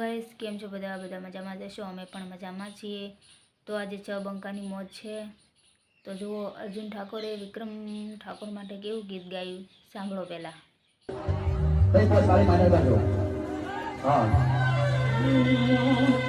Guys કેમ છો બધા? બધા મજામાં જશો અમે પણ મજામાં છીએ. તો આજે છ બંકાની મોજ છે. તો જુઓ અર્જુન ઠાકોરે વિક્રમ ઠાકોર માટે કેવું ગીત ગાયું? સાંભળો પહેલા. હા.